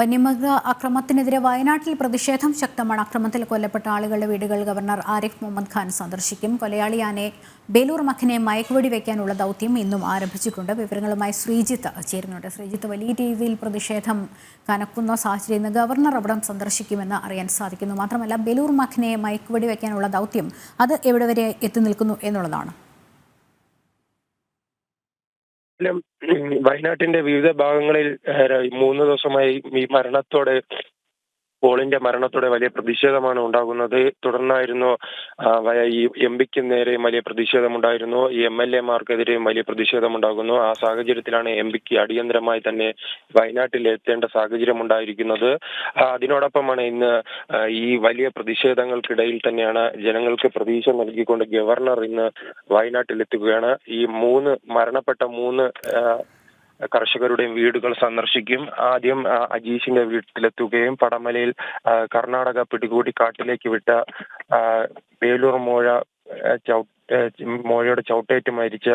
വന്യമൃഗ അക്രമത്തിനെതിരെ വയനാട്ടിൽ പ്രതിഷേധം ശക്തമാണ്. അക്രമത്തിൽ കൊല്ലപ്പെട്ട ആളുകളുടെ വീടുകൾ ഗവർണർ ആരിഫ് മുഹമ്മദ് ഖാൻ സന്ദർശിക്കും. കൊലയാളിയാനെ ബേലൂർ മഖനെ മയക്കുവെടി വയ്ക്കാനുള്ള ദൗത്യം ഇന്നും ആരംഭിച്ചിട്ടുണ്ട്. വിവരങ്ങളുമായി ശ്രീജിത്ത് ചേരുന്നുണ്ട്. ശ്രീജിത്ത് വലിയ രീതിയിൽ പ്രതിഷേധം കനക്കുന്ന സാഹചര്യം ഇന്ന് ഗവർണർ അവിടം സന്ദർശിക്കുമെന്ന് അറിയാൻ സാധിക്കുന്നു. മാത്രമല്ല ബേലൂർ മഖനെ മയക്കുവെടി വയ്ക്കാനുള്ള ദൗത്യം അത് എവിടെ വരെ എത്തി നിൽക്കുന്നു എന്നുള്ളതാണ്. വയനാട്ടിന്റെ വിവിധ ഭാഗങ്ങളിൽ മൂന്ന് ദിവസമായി ഈ മരണത്തോടെ പോളിന്റെ മരണത്തോടെ വലിയ പ്രതിഷേധമാണ് ഉണ്ടാകുന്നത്. തുടർന്നായിരുന്നു ഈ എം പിക്ക് നേരെയും വലിയ പ്രതിഷേധമുണ്ടായിരുന്നു. ഈ എം എൽ എമാർക്കെതിരെയും വലിയ പ്രതിഷേധമുണ്ടാകുന്നു. ആ സാഹചര്യത്തിലാണ് എം പിക്ക് അടിയന്തരമായി തന്നെ വയനാട്ടിൽ എത്തേണ്ട സാഹചര്യം ഉണ്ടായിരിക്കുന്നത് അതിനോടൊപ്പമാണ് ഇന്ന് ഈ വലിയ പ്രതിഷേധങ്ങൾക്കിടയിൽ തന്നെയാണ് ജനങ്ങൾക്ക് പ്രതീക്ഷ നൽകിക്കൊണ്ട് ഗവർണർ ഇന്ന് വയനാട്ടിൽ എത്തുകയാണ് ഈ മൂന്ന് മരണപ്പെട്ട മൂന്ന് കർഷകരുടെയും വീടുകൾ സന്ദർശിക്കും. ആദ്യം അജീഷിന്റെ വീട്ടിലെത്തുകയും പടമലയിൽ കർണാടക പിടികൂടി കാട്ടിലേക്ക് വിട്ട വേലൂർ മോഴ മോഴയുടെ ചവിട്ടേറ്റ് മരിച്ച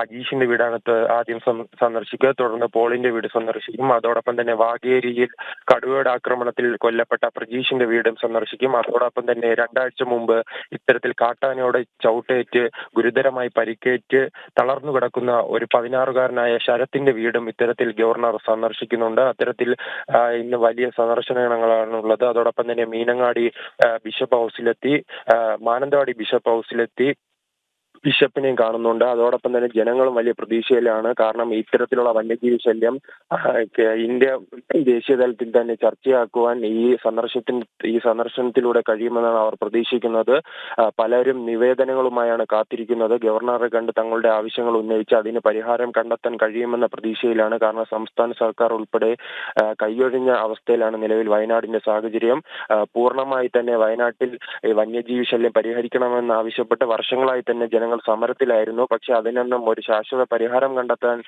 അജീഷിന്റെ വീടാണ് ആദ്യം സന്ദ- സന്ദർശിക്കുക. തുടർന്ന് പോളിന്റെ വീട് സന്ദർശിക്കും. അതോടൊപ്പം തന്നെ വാഗേരിയിൽ കടുവയുടെ ആക്രമണത്തിൽ കൊല്ലപ്പെട്ട പ്രജീഷിന്റെ വീടും സന്ദർശിക്കും. അതോടൊപ്പം തന്നെ രണ്ടാഴ്ച മുമ്പ് ഇത്തരത്തിൽ കാട്ടാനയോട് ചവിട്ടേറ്റ് ഗുരുതരമായി പരിക്കേറ്റ് തളർന്നു കിടക്കുന്ന ഒരു പതിനാറുകാരനായ ശരത്തിന്റെ വീടും ഇത്തരത്തിൽ ഗവർണർ സന്ദർശിക്കുന്നുണ്ട്. അത്തരത്തിൽ ഇന്ന് വലിയ സന്ദർശനങ്ങളാണ് ഉള്ളത് അതോടൊപ്പം തന്നെ മീനങ്ങാടി ബിഷപ്പ് ഹൗസിലെത്തി. മാനന്തവാടി ബിഷപ്പ് ഹൗസിലെത്തി. ബിഷപ്പിനെയും കാണുന്നുണ്ട്. അതോടൊപ്പം തന്നെ ജനങ്ങളും വലിയ പ്രതീക്ഷയിലാണ്. കാരണം ഇത്തരത്തിലുള്ള വന്യജീവി ശല്യം ഇന്ത്യ ദേശീയ തലത്തിൽ തന്നെ ചർച്ചയാക്കുവാൻ ഈ സന്ദർശത്തിന് ഈ സന്ദർശനത്തിലൂടെ കഴിയുമെന്നാണ് അവർ പ്രതീക്ഷിക്കുന്നത്. പലരും നിവേദനങ്ങളുമായാണ് കാത്തിരിക്കുന്നത്. ഗവർണറെ കണ്ട് തങ്ങളുടെ ആവശ്യങ്ങൾ ഉന്നയിച്ച് അതിന് പരിഹാരം കണ്ടെത്താൻ കഴിയുമെന്ന പ്രതീക്ഷയിലാണ്. കാരണം സംസ്ഥാന സർക്കാർ ഉൾപ്പെടെ കൈയൊഴിഞ്ഞ അവസ്ഥയിലാണ് നിലവിൽ വയനാടിന്റെ സാഹചര്യം. പൂർണമായി തന്നെ വയനാട്ടിൽ വന്യജീവി ശല്യം പരിഹരിക്കണമെന്ന് ആവശ്യപ്പെട്ട് വർഷങ്ങളായി തന്നെ ജനങ്ങൾ സമരത്തിലായിരുന്നു. പക്ഷെ അതിനൊന്നും ഒരു ശാശ്വത പരിഹാരം കണ്ടെത്താൻ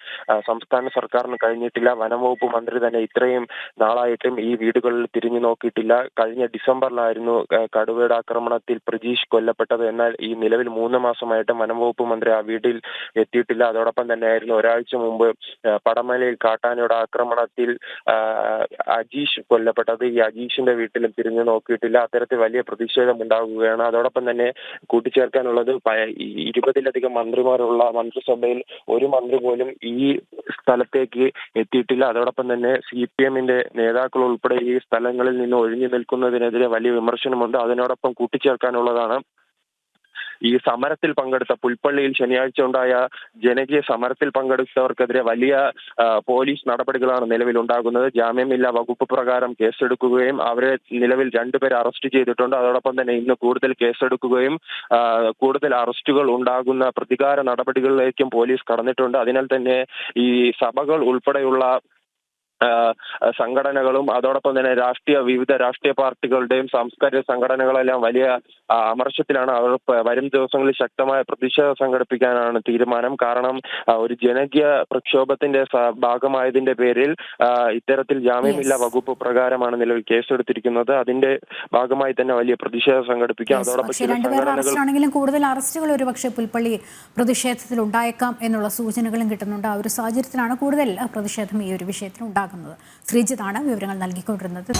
സംസ്ഥാന സർക്കാരിന് കഴിഞ്ഞിട്ടില്ല. വനംവകുപ്പ് മന്ത്രി തന്നെ ഇത്രയും നാളായിട്ടും ഈ വീടുകളിൽ തിരിഞ്ഞു നോക്കിയിട്ടില്ല. കഴിഞ്ഞ ഡിസംബറിലായിരുന്നു കടുവയുടെ ആക്രമണത്തിൽ പ്രജീഷ് കൊല്ലപ്പെട്ടത്. എന്നാൽ ഈ നിലവിൽ മൂന്ന് മാസമായിട്ടും വനംവകുപ്പ് മന്ത്രി ആ വീട്ടിൽ എത്തിയിട്ടില്ല. അതോടൊപ്പം തന്നെയായിരുന്നു ഒരാഴ്ച മുമ്പ് പടമലയിൽ കാട്ടാനയുടെ ആക്രമണത്തിൽ അജീഷ് കൊല്ലപ്പെട്ടത്. ഈ അജീഷിന്റെ വീട്ടിലും തിരിഞ്ഞു നോക്കിയിട്ടില്ല. അത്തരത്തിൽ വലിയ പ്രതിഷേധം ഉണ്ടാകുകയാണ് അതോടൊപ്പം തന്നെ കൂട്ടിച്ചേർക്കാനുള്ളത് ഈ ഇരുപതിലധികം മന്ത്രിമാരുള്ള മന്ത്രിസഭയിൽ ഒരു മന്ത്രി പോലും ഈ സ്ഥലത്തേക്ക് എത്തിയിട്ടില്ല. അതോടൊപ്പം തന്നെ സി പി എമ്മിന്റെ നേതാക്കൾ ഉൾപ്പെടെ ഈ സ്ഥലങ്ങളിൽ നിന്ന് ഒഴിഞ്ഞു നിൽക്കുന്നതിനെതിരെ വലിയ വിമർശനമുണ്ട്. അതിനോടൊപ്പം കൂട്ടിച്ചേർക്കാനുള്ളതാണ് ഈ സമരത്തിൽ പങ്കെടുത്ത പുൽപ്പള്ളിയിൽ ശനിയാഴ്ച ഉണ്ടായ ജനകീയ സമരത്തിൽ പങ്കെടുത്തവർക്കെതിരെ വലിയ പോലീസ് നടപടികളാണ് നിലവിൽ ഉണ്ടാകുന്നത് ജാമ്യമില്ലാ വകുപ്പ് പ്രകാരം കേസെടുക്കുകയും അവരെ നിലവിൽ രണ്ടുപേരെ അറസ്റ്റ് ചെയ്തിട്ടുണ്ട്. അതോടൊപ്പം തന്നെ ഇന്ന് കൂടുതൽ കേസെടുക്കുകയും കൂടുതൽ അറസ്റ്റുകൾ ഉണ്ടാകുന്ന പ്രതികാര നടപടികളിലേക്കും പോലീസ് കടന്നിട്ടുണ്ട്. അതിനാൽ തന്നെ ഈ സഭകൾ ഉൾപ്പെടെയുള്ള സംഘടനകളും അതോടൊപ്പം തന്നെ രാഷ്ട്രീയ വിവിധ രാഷ്ട്രീയ പാർട്ടികളുടെയും സാംസ്കാരിക സംഘടനകളെല്ലാം വലിയ അമർശത്തിലാണ് അമർഷത്തിലാണ് അവർ വരും ദിവസങ്ങളിൽ ശക്തമായ പ്രതിഷേധം സംഘടിപ്പിക്കാനാണ് തീരുമാനം. കാരണം ഒരു ജനകീയ പ്രക്ഷോഭത്തിന്റെ ഭാഗമായതിന്റെ പേരിൽ ഇത്തരത്തിൽ ജാമ്യമില്ലാ വകുപ്പ് പ്രകാരമാണ് നിലവിൽ കേസെടുത്തിരിക്കുന്നത്. അതിന്റെ ഭാഗമായി തന്നെ വലിയ പ്രതിഷേധം സംഘടിപ്പിക്കാം. അതോടൊപ്പം കൂടുതൽ അറസ്റ്റുകൾ ഒരുപക്ഷെ പുൽപ്പള്ളി പ്രതിഷേധത്തിൽ ഉണ്ടായേക്കാം എന്നുള്ള സൂചനകളും കിട്ടുന്നുണ്ട്. ആ ഒരു സാഹചര്യത്തിലാണ് കൂടുതൽ പ്രതിഷേധം ഈ ഒരു വിഷയത്തിൽ ഉണ്ടാകുന്നത്. ശ്രീജിത്താണ് വിവരങ്ങൾ നൽകിക്കൊണ്ടിരുന്നത്.